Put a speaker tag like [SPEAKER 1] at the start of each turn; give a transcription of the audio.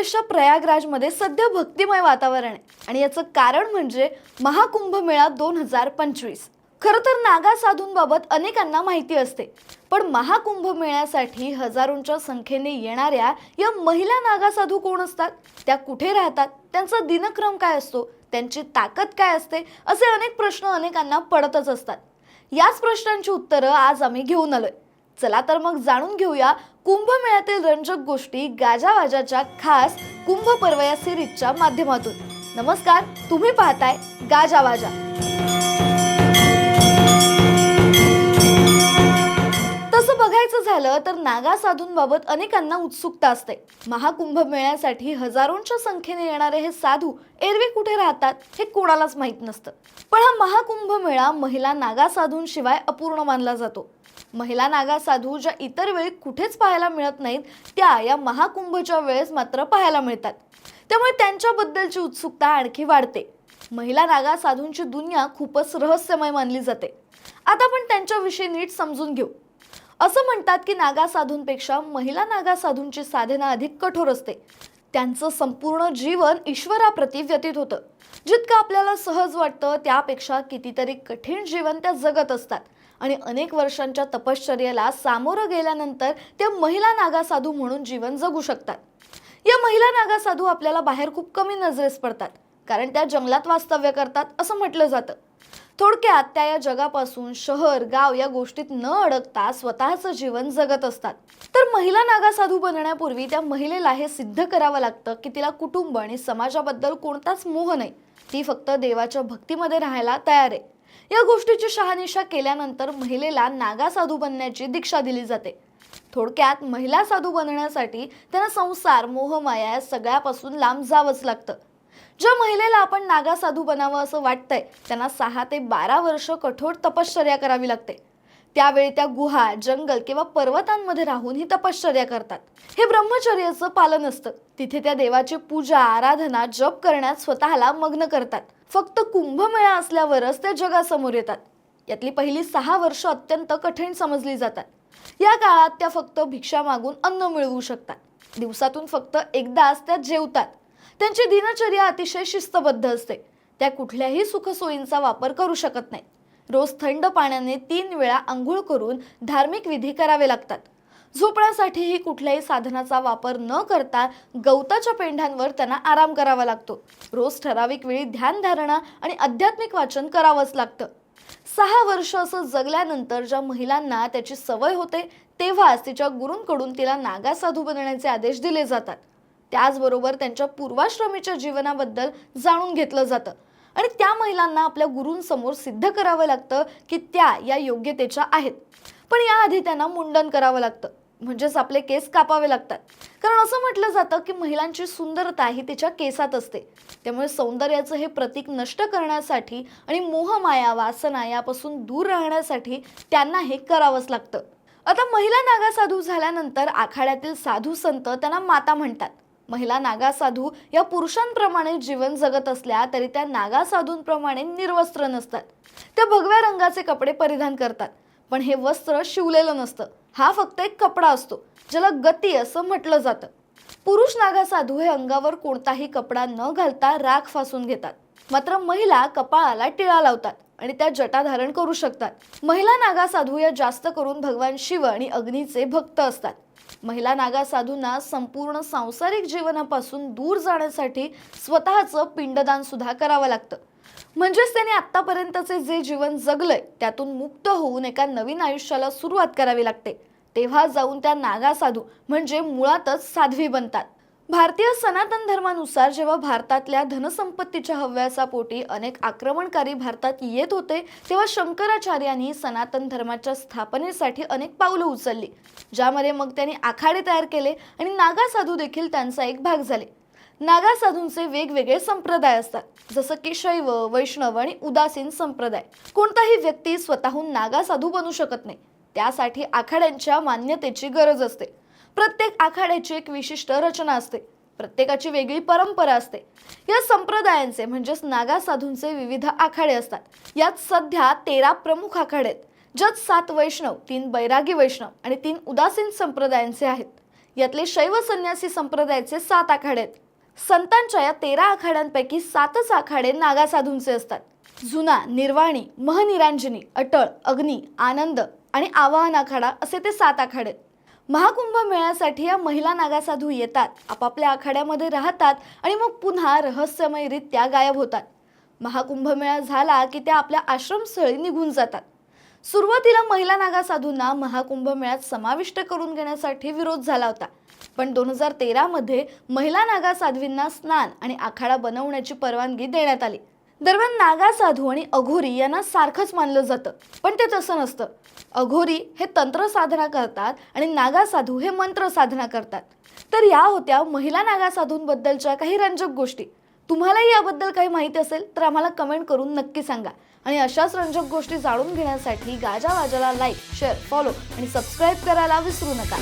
[SPEAKER 1] प्रदेशच्या प्रयागराजमध्ये सध्या भक्तिमय वातावरण आहे. आणि याचं कारण म्हणजे महाकुंभ मेळा दोन हजार पंचवीस. खरं तर नागा साधूंबाबत अनेकांना माहिती असते. पण महाकुंभ मेळ्यासाठी हजारोंच्या संख्येने येणाऱ्या या महिला नागा साधू कोण असतात? त्या कुठे राहतात? त्यांचा दिनक्रम काय असतो? त्यांची ताकद काय असते? असे अनेक प्रश्न अनेकांना पडतच असतात. याच प्रश्नांची उत्तरं आज आम्ही घेऊन आलोय. चला तर मग जाणून घेऊया कुंभमेळ्यातील रंजक गोष्टी गाजावाजाच्या खास कुंभ पर्व या सिरीजच्या माध्यमातून. नमस्कार तुम्ही पाहताय गाजावाजा. तसं बघायचं झालं तर नागा साधूंबाबत अनेकांना उत्सुकता असते. महाकुंभ मेळ्यासाठी हजारोंच्या संख्येने येणारे हे साधू एरवी कुठे राहतात हे कोणालाच माहीत नसतं. पण हा महाकुंभ मेळा महिला नागा साधूंशिवाय अपूर्ण मानला जातो. महिला नागा साधू ज्या इतर वेळी कुठेच पाहायला मिळत नाहीत त्या या महाकुंभच्या वेळेस मात्र पाहायला मिळतात. त्यामुळे त्यांच्याबद्दलची उत्सुकता आणखी वाढते. महिला नागा साधूंची दुनिया खूपच रहस्यमय मानली जाते. आता आपण त्यांच्याविषयी नीट समजून घेऊ. असं म्हणतात की नागा साधूंपेक्षा महिला नागा साधूंची साधना अधिक कठोर असते. त्यांचं संपूर्ण जीवन ईश्वराप्रती व्यतीत होतं. जितकं आपल्याला सहज वाटतं त्यापेक्षा कितीतरी कठीण जीवन त्या जगत असतात. आणि अनेक वर्षांच्या तपश्चर्येला सामोरं गेल्यानंतर त्या महिला नागा साधू म्हणून जीवन जगू शकतात. या महिला नागा साधू आपल्याला बाहेर खूप कमी नजरेस पडतात कारण त्या जंगलात वास्तव्य करतात असं म्हटलं जातं. थोडक्यात त्या या जगापासून शहर गाव या गोष्टीत न अडकता स्वतःचं जीवन जगत असतात. तर महिला नागा साधू बनण्यापूर्वी त्या महिलेला हे सिद्ध करावं लागतं की तिला कुटुंब आणि समाजाबद्दल कोणताच मोह नाही. ती फक्त देवाच्या भक्तीमध्ये राहायला तयार आहे. या गोष्टीची शहानिशा केल्यानंतर महिलेला नागा साधू बनण्याची दीक्षा दिली जाते. थोडक्यात महिला साधू बनण्यासाठी त्यांना संसार मोहमाया या सगळ्यापासून लांब जावंच लागतं. ज्या महिलेला आपण नागा साधू बनावं असं वाटतंय त्यांना सहा ते बारा वर्ष कठोर तपश्चर्या करावी लागते. त्यावेळी त्या गुहा जंगल किंवा पर्वतांमध्ये राहून ही तपश्चर्या करतात. हे ब्रह्मचर्याचं पालन असतं. तिथे त्या देवाची पूजा आराधना जप करण्यात स्वतःला मग्न करतात. फक्त कुंभमेळा असल्यावरच त्या जगासमोर येतात. यातली पहिली सहा वर्ष अत्यंत कठीण समजली जातात. या काळात त्या फक्त भिक्षा मागून अन्न मिळवू शकतात. दिवसातून फक्त एकदाच त्या जेवतात. त्यांची दिनचर्या अतिशय शिस्तबद्ध असते. त्या कुठल्याही सुखसोयींचा वापर करू शकत नाही रोज थंड पाण्याने तीन वेळा आंघोळ करून धार्मिक विधी करावे लागतात. झोपण्यासाठीही कुठल्याही साधनाचा वापर न करता गवताच्या पेंढ्यांवर त्यांना आराम करावा लागतो. रोज ठराविक वेळी ध्यानधारणा आणि आध्यात्मिक वाचन करावंच लागतं. सहा वर्ष असं जगल्यानंतर ज्या महिलांना त्याची सवय होते तेव्हाच तिच्या गुरूंकडून तिला नागा साधू बनण्याचे आदेश दिले जातात. त्याचबरोबर त्यांच्या पूर्वाश्रमीच्या जीवनाबद्दल जाणून घेतलं जातं. आणि त्या महिलांना आपल्या गुरूंसमोर सिद्ध करावं लागतं की त्या या योग्यतेच्या आहेत. पण याआधी त्यांना मुंडन करावं लागतं. म्हणजेच आपले केस कापावे लागतात. कारण असं म्हटलं जातं की महिलांची सुंदरता ही तिच्या केसात असते. त्यामुळे सौंदर्याचं हे प्रतीक नष्ट करण्यासाठी आणि मोहमाया वासना यापासून दूर राहण्यासाठी त्यांना हे करावंच लागतं. आता महिला नागा साधू झाल्यानंतर आखाड्यातील साधू संत त्यांना माता म्हणतात. महिला नागा साधू या पुरुषांप्रमाणे जीवन जगत असल्या तरी त्या नागा साधूंप्रमाणे निर्वस्त्र नसतात. त्या भगव्या रंगाचे कपडे परिधान करतात. पण हे वस्त्र शिवलेलं नसतं. हा फक्त एक कपडा असतो ज्याला गती असं म्हटलं जातं. पुरुष नागा साधू हे अंगावर कोणताही कपडा न घालता राख फासून घेतात. मात्र महिला कपाळाला टिळा लावतात आणि त्या जटा धारण करू शकतात. महिला नागा साधू या जास्त करून भगवान शिव आणि अग्नीचे भक्त असतात. महिला नागा साधूंना संपूर्ण सांसारिक जीवनापासून दूर जाण्यासाठी स्वतःचं पिंडदान सुद्धा करावं लागतं. म्हणजेच त्यांनी आतापर्यंतचे जे जीवन जगलंय त्यातून मुक्त होऊन एका नवीन आयुष्याला सुरुवात करावी लागते. तेव्हा जाऊन त्या नागा साधू म्हणजे मुळातच साध्वी बनतात. भारतीय सनातन धर्मानुसार जेव्हा भारतातल्या धनसंपत्तीच्या हव्यासापोटी अनेक आक्रमणकारी भारतात येत होते तेव्हा शंकराचार्यांनी सनातन धर्माच्या स्थापनेसाठी अनेक पावलं उचलली ज्यामध्ये मग त्यांनी आखाडे तयार केले आणि नागा साधू देखील त्यांचा एक भाग झाले. नागा साधूंचे वेगवेगळे संप्रदाय असतात जसं की शैव वैष्णव आणि उदासीन संप्रदाय. कोणताही व्यक्ती स्वतःहून नागा साधू बनू शकत नाही. त्यासाठी आखाड्यांच्या मान्यतेची गरज असते. प्रत्येक आखाड्याची एक विशिष्ट रचना असते. प्रत्येकाची वेगळी परंपरा असते. या संप्रदायांचे म्हणजेच नागा साधूंचे विविध आखाडे असतात. यात सध्या तेरा प्रमुख आखाडे आहेत ज्यात सात वैष्णव तीन बैरागी वैष्णव आणि तीन उदासीन संप्रदायांचे आहेत. यातले शैव संन्यासी संप्रदायाचे सात आखाडे आहेत. संतांच्या या तेरा आखाड्यांपैकी सातच आखाडे नागासाधूंचे असतात. जुना निर्वाणी महनिरांजनी अटळ अग्नी आनंद आणि आवाहन आखाडा असे ते सात आखाडे. महाकुंभ मेळ्यासाठी या महिला नागासाधू येतात आपापल्या आखाड्यामध्ये राहतात आणि मग पुन्हा रहस्यमयरित्या गायब होतात. महाकुंभमेळा झाला की त्या आपल्या आश्रमस्थळी निघून जातात. सुरुवातीला महिला नागा साधूंना महाकुंभ मेळ्यात समाविष्ट करून घेण्यासाठी विरोध झाला होता. पण दोन हजार तेरामध्ये महिला नागा साध्वींना स्नान आणि आखाडा बनवण्याची परवानगी देण्यात आली. दरम्यान नागा साधू आणि अघोरी यांना सारखंच मानलं जातं पण ते तसं नसतं. अघोरी हे तंत्र साधना करतात आणि नागा साधू हे मंत्र साधना करतात. तर या होत्या महिला नागा साधूंबद्दलच्या काही रंजक गोष्टी. तुम्हालाही याबद्दल काही माहिती असेल तर आम्हाला कमेंट करून नक्की सांगा. आणि अशाच रंजक गोष्टी जाणून घेण्यासाठी गाजा वाजाला लाईक शेअर फॉलो आणि सबस्क्राईब करायला विसरू नका.